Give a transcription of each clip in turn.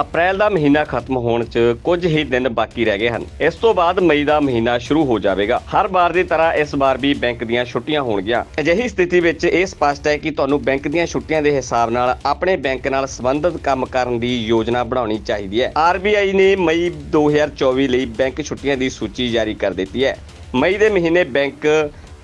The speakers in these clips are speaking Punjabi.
ਅਪ੍ਰੈਲ ਦਾ ਮਹੀਨਾ ਖਤਮ ਹੋਣ 'ਚ ਕੁਝ ਹੀ ਦਿਨ ਬਾਕੀ ਰਹਿ ਗਏ ਹਨ। ਇਸ ਤੋਂ ਬਾਅਦ ਮਈ ਦਾ ਮਹੀਨਾ ਸ਼ੁਰੂ ਹੋ ਜਾਵੇਗਾ। ਹਰ ਵਾਰ ਦੀ ਤਰ੍ਹਾਂ ਇਸ ਵਾਰ ਵੀ ਬੈਂਕ ਦੀਆਂ ਛੁੱਟੀਆਂ ਹੋਣਗੀਆਂ। ਅਜਿਹੀ ਸਥਿਤੀ ਵਿੱਚ ਇਹ ਸਪਸ਼ਟ ਹੈ ਕਿ ਤੁਹਾਨੂੰ ਬੈਂਕ ਦੀਆਂ ਛੁੱਟੀਆਂ ਦੇ ਹਿਸਾਬ ਨਾਲ ਆਪਣੇ ਬੈਂਕ ਨਾਲ ਸੰਬੰਧਿਤ ਕੰਮ ਕਰਨ ਦੀ ਯੋਜਨਾ ਬਣਾਉਣੀ ਚਾਹੀਦੀ ਹੈ। ਆਰਬੀਆਈ ਨੇ ਮਈ 2024 ਲਈ ਬੈਂਕ ਛੁੱਟੀਆਂ ਦੀ ਸੂਚੀ ਜਾਰੀ ਕਰ ਦਿੱਤੀ ਹੈ। ਮਈ ਦੇ ਮਹੀਨੇ ਬੈਂਕ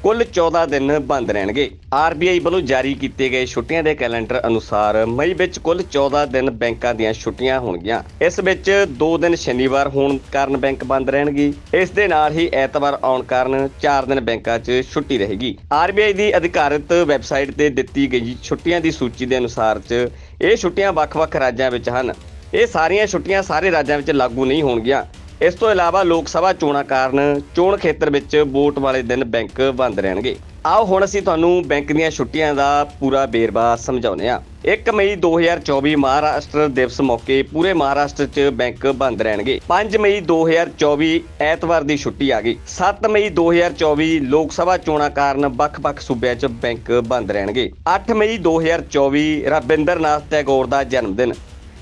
ਕੁੱਲ 14 ਦਿਨ ਬੰਦ ਰਹਿਣਗੇ। ਆਰਬੀਆਈ ਵੱਲੋਂ ਜਾਰੀ ਕੀਤੇ ਗਏ ਛੁੱਟੀਆਂ ਦੇ ਕੈਲੰਡਰ ਅਨੁਸਾਰ ਮਈ ਵਿੱਚ ਕੁੱਲ 14 ਦਿਨ ਬੈਂਕਾਂ ਦੀਆਂ ਛੁੱਟੀਆਂ ਹੋਣਗੀਆਂ। ਇਸ ਵਿੱਚ 2 ਦਿਨ ਸ਼ਨੀਵਾਰ ਹੋਣ ਕਾਰਨ ਬੈਂਕ ਬੰਦ ਰਹਿਣਗੇ। ਇਸ ਦੇ ਨਾਲ ਹੀ ਐਤਵਾਰ ਆਉਣ ਕਾਰਨ 4 ਦਿਨ ਬੈਂਕਾਂ 'ਚ ਛੁੱਟੀ ਰਹੇਗੀ। ਆਰਬੀਆਈ ਦੀ ਅਧਿਕਾਰਿਤ ਵੈਬਸਾਈਟ ਤੇ ਦਿੱਤੀ ਗਈ ਛੁੱਟੀਆਂ ਦੀ ਸੂਚੀ ਦੇ ਅਨੁਸਾਰ 'ਚ ਇਹ ਛੁੱਟੀਆਂ ਵੱਖ-ਵੱਖ ਰਾਜਾਂ ਵਿੱਚ ਹਨ। ਇਹ ਸਾਰੀਆਂ ਛੁੱਟੀਆਂ ਸਾਰੇ ਰਾਜਾਂ ਵਿੱਚ ਲਾਗੂ ਨਹੀਂ ਹੋਣਗੀਆਂ। ਇਸ ਤੋਂ ਇਲਾਵਾ ਲੋਕ ਸਭਾ ਚੋਣਾਂ ਕਾਰਨ ਚੋਣ ਖੇਤਰ ਵਿੱਚ ਵੋਟ ਵਾਲੇ ਦਿਨ ਬੈਂਕ ਬੰਦ ਰਹਿਣਗੇ। ਆਓ ਹੁਣ ਅਸੀਂ ਤੁਹਾਨੂੰ ਬੈਂਕ ਦੀਆਂ ਛੁੱਟੀਆਂ ਦਾ ਪੂਰਾ ਵੇਰਵਾ ਸਮਝਾਉਂਦੇ ਹਾਂ। 1 ਮਈ 2024 ਮਹਾਰਾਸ਼ਟਰ ਦਿਵਸ ਮੌਕੇ ਪੂਰੇ ਮਹਾਰਾਸ਼ਟਰ 'ਚ ਬੈਂਕ ਬੰਦ ਰਹਿਣਗੇ। 5 ਮਈ 2024 ਐਤਵਾਰ ਦੀ ਛੁੱਟੀ ਆ ਗਈ। 7 ਮਈ 2024 ਲੋਕ ਸਭਾ ਚੋਣਾਂ ਕਾਰਨ ਵੱਖ-ਵੱਖ ਸੂਬਿਆਂ 'ਚ ਬੈਂਕ ਬੰਦ ਰਹਿਣਗੇ। 8 ਮਈ 2024 ਰਵਿੰਦਰਨਾਥ ਟੈਗੋਰ ਦਾ ਜਨਮ ਦਿਨ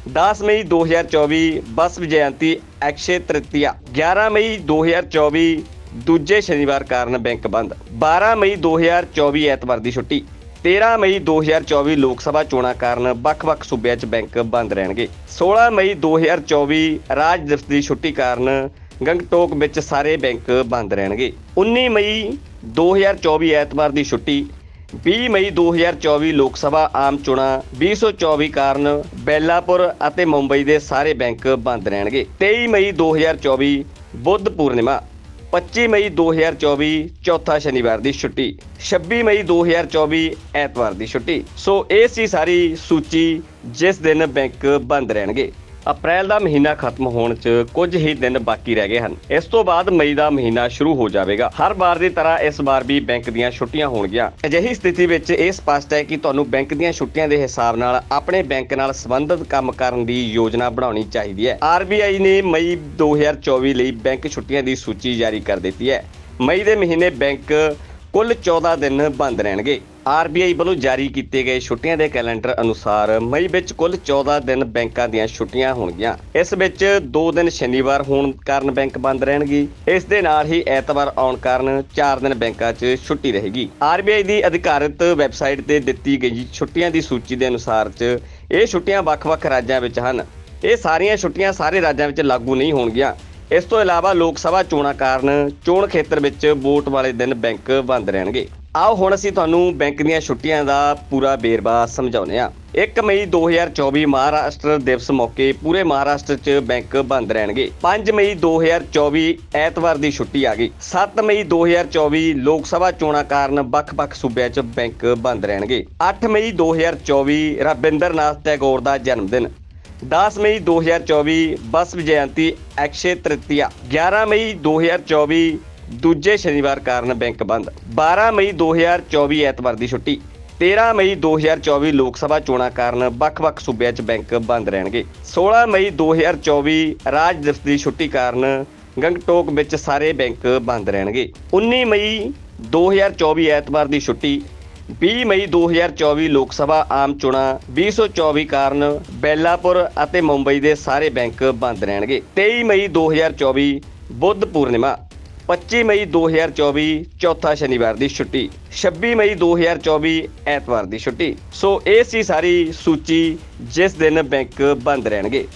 10 ਮਈ 2024 ਬਸਵ ਜਯੰਤੀ ਅਕਸ਼ੇ ਤ੍ਰਿਤੀਆ 11 ਮਈ 2024 ਦੂਜੇ ਸ਼ਨੀਵਾਰ ਕਾਰਨ ਬੈਂਕ ਬੰਦ 12 ਮਈ 2024 ਐਤਵਾਰ ਦੀ ਛੁੱਟੀ 13 ਮਈ 2024 ਲੋਕ ਸਭਾ ਚੋਣਾਂ ਕਾਰਨ ਵੱਖ-ਵੱਖ ਸੂਬਿਆਂ 'ਚ ਬੈਂਕ ਬੰਦ ਰਹਿਣਗੇ 16 ਮਈ 2024 ਰਾਜ ਦਿਵਸ ਦੀ ਛੁੱਟੀ ਕਾਰਨ ਗੰਗਟੋਕ ਵਿੱਚ ਸਾਰੇ ਬੈਂਕ ਬੰਦ ਰਹਿਣਗੇ 19 ਮਈ 2024 ਐਤਵਾਰ ਦੀ ਛੁੱਟੀ 20 ਮਈ 2024 ਲੋਕ ਸਭਾ ਆਮ ਚੋਣਾਂ 2024 ਕਾਰਨ ਬੈਲਾਪੁਰ ਅਤੇ ਮੁੰਬਈ ਦੇ ਸਾਰੇ ਬੈਂਕ ਬੰਦ ਰਹਿਣਗੇ। 23 ਮਈ 2024 ਬੁੱਧ ਪੂਰਨਿਮਾ 25 ਮਈ 2024 ਚੌਥਾ ਸ਼ਨੀਵਾਰ ਦੀ ਛੁੱਟੀ 26 ਮਈ 2024 ਐਤਵਾਰ ਦੀ ਛੁੱਟੀ। ਸੋ ਇਹ ਸੀ ਸਾਰੀ ਸੂਚੀ ਜਿਸ ਦਿਨ ਬੈਂਕ ਬੰਦ ਰਹਿਣਗੇ। ਅਪ੍ਰੈਲ ਦਾ ਮਹੀਨਾ ਖਤਮ ਹੋਣ 'ਚ ਕੁਝ ਹੀ ਦਿਨ ਬਾਕੀ ਰਹਿ ਗਏ ਹਨ। ਇਸ ਤੋਂ ਬਾਅਦ ਮਈ ਦਾ ਮਹੀਨਾ ਸ਼ੁਰੂ ਹੋ ਜਾਵੇਗਾ। ਹਰ ਵਾਰ ਦੀ ਤਰ੍ਹਾਂ ਇਸ ਵਾਰ ਵੀ ਬੈਂਕ ਦੀਆਂ ਛੁੱਟੀਆਂ ਹੋਣਗੀਆਂ। ਅਜਿਹੀ ਸਥਿਤੀ ਵਿੱਚ ਇਹ ਸਪਸ਼ਟ ਹੈ ਕਿ ਤੁਹਾਨੂੰ ਬੈਂਕ ਦੀਆਂ ਛੁੱਟੀਆਂ ਦੇ ਹਿਸਾਬ ਨਾਲ ਆਪਣੇ ਬੈਂਕ ਨਾਲ ਸੰਬੰਧਿਤ ਕੰਮ ਕਰਨ ਦੀ ਯੋਜਨਾ ਬਣਾਉਣੀ ਚਾਹੀਦੀ ਹੈ। ਆਰਬੀਆਈ ਨੇ ਮਈ 2024 ਲਈ ਬੈਂਕ ਛੁੱਟੀਆਂ ਦੀ ਸੂਚੀ ਜਾਰੀ ਕਰ ਦਿੱਤੀ ਹੈ। ਮਈ ਦੇ ਮਹੀਨੇ ਬੈਂਕ ਕੁੱਲ 14 ਦਿਨ ਬੰਦ ਰਹਿਣਗੇ। ਆਰਬੀਆਈ ਵੱਲੋਂ ਜਾਰੀ ਕੀਤੇ ਗਏ ਛੁੱਟੀਆਂ ਦੇ ਕੈਲੰਡਰ ਅਨੁਸਾਰ ਮਈ ਵਿੱਚ ਕੁੱਲ 14 ਦਿਨ ਬੈਂਕਾਂ ਦੀਆਂ ਛੁੱਟੀਆਂ ਹੋਣਗੀਆਂ। ਇਸ ਵਿੱਚ 2 ਦਿਨ ਸ਼ਨੀਵਾਰ ਹੋਣ ਕਾਰਨ ਬੈਂਕ ਬੰਦ ਰਹਿਣਗੇ। ਇਸ ਦੇ ਨਾਲ ਹੀ ਐਤਵਾਰ ਆਉਣ ਕਾਰਨ 4 ਦਿਨ ਬੈਂਕਾਂ 'ਚ ਛੁੱਟੀ ਰਹੇਗੀ। ਆਰਬੀਆਈ ਦੀ ਅਧਿਕਾਰਿਤ ਵੈਬਸਾਈਟ ਤੇ ਦਿੱਤੀ ਗਈ ਛੁੱਟੀਆਂ ਦੀ ਸੂਚੀ ਦੇ ਅਨੁਸਾਰ 'ਚ ਇਹ ਛੁੱਟੀਆਂ ਵੱਖ-ਵੱਖ ਰਾਜਾਂ ਵਿੱਚ ਹਨ। ਇਹ ਸਾਰੀਆਂ ਛੁੱਟੀਆਂ ਸਾਰੇ ਰਾਜਾਂ ਵਿੱਚ ਲਾਗੂ ਨਹੀਂ ਹੋਣਗੀਆਂ। ਇਸ ਤੋਂ ਇਲਾਵਾ ਲੋਕ ਸਭਾ ਚੋਣਾਂ ਕਾਰਨ ਚੋਣ ਖੇਤਰ ਵਿੱਚ ਵੋਟ ਵਾਲੇ ਦਿਨ ਬੈਂਕ ਬੰਦ ਰਹਿਣਗੇ। ਆਓ ਹੁਣ ਅਸੀਂ ਤੁਹਾਨੂੰ ਬੈਂਕ ਦੀਆਂ ਛੁੱਟੀਆਂ ਦਾ ਪੂਰਾ ਵੇਰਵਾ ਸਮਝਾਉਂਦੇ ਹਾਂ। 1 ਮਈ 2024 ਮਹਾਰਾਸ਼ਟਰ ਦਿਵਸ ਮੌਕੇ ਪੂਰੇ ਮਹਾਰਾਸ਼ਟਰ 'ਚ ਬੈਂਕ ਬੰਦ ਰਹਿਣਗੇ। 5 ਮਈ 2024 ਐਤਵਾਰ ਦੀ ਛੁੱਟੀ ਆ ਗਈ। 7 ਮਈ 2024 ਲੋਕ ਸਭਾ ਚੋਣਾਂ ਕਾਰਨ ਵੱਖ-ਵੱਖ ਸੂਬਿਆਂ 'ਚ ਬੈਂਕ ਬੰਦ ਰਹਿਣਗੇ। 8 ਮਈ 2024 ਰਵਿੰਦਰਨਾਥ ਟੈਗੋਰ ਦਾ ਜਨਮ ਦਿਨ 10 ਮਈ 2024 ਬਸਵ ਜਯੰਤੀ ਅਕਸ਼ੇ ਤ੍ਰਿਤੀਆ। 11 ਮਈ 2024 ਦੂਜੇ ਸ਼ਨੀਵਾਰ ਕਾਰਨ ਬੈਂਕ ਬੰਦ। 12 ਮਈ 2024 ਐਤਵਾਰ ਦੀ ਛੁੱਟੀ। 13 ਮਈ 2024 ਲੋਕ ਸਭਾ ਚੋਣਾਂ ਕਾਰਨ ਵੱਖ-ਵੱਖ ਸੂਬਿਆਂ 'ਚ ਬੈਂਕ ਬੰਦ ਰਹਿਣਗੇ। 16 ਮਈ 2024 ਰਾਜ ਦਿਵਸ ਦੀ ਛੁੱਟੀ ਕਾਰਨ ਗੰਗਟੋਕ ਵਿੱਚ ਸਾਰੇ ਬੈਂਕ ਬੰਦ ਰਹਿਣਗੇ। 19 ਮਈ 2024 ਐਤਵਾਰ ਦੀ ਛੁੱਟੀ। 20 ਮਈ 2024 ਲੋਕ ਸਭਾ ਆਮ ਚੋਣਾਂ। 2024 ਕਾਰਨ ਬੈਲਾਪੁਰ ਅਤੇ ਮੁੰਬਈ ਦੇ ਸਾਰੇ ਬੈਂਕ ਬੰਦ ਰਹਿਣਗੇ। 23 ਮਈ 2024 ਬੁੱਧ ਪੂਰਨਿਮਾ। 25 ਮਈ 2024 ਚੌਥਾ ਸ਼ਨੀਵਾਰ ਦੀ ਛੁੱਟੀ। 26 ਮਈ 2024 ਐਤਵਾਰ ਦੀ ਛੁੱਟੀ। ਸੋ ਇਹ ਸੀ ਸਾਰੀ ਸੂਚੀ, ਜਿਸ ਦਿਨ ਬੈਂਕ ਬੰਦ ਰਹਿਣਗੇ।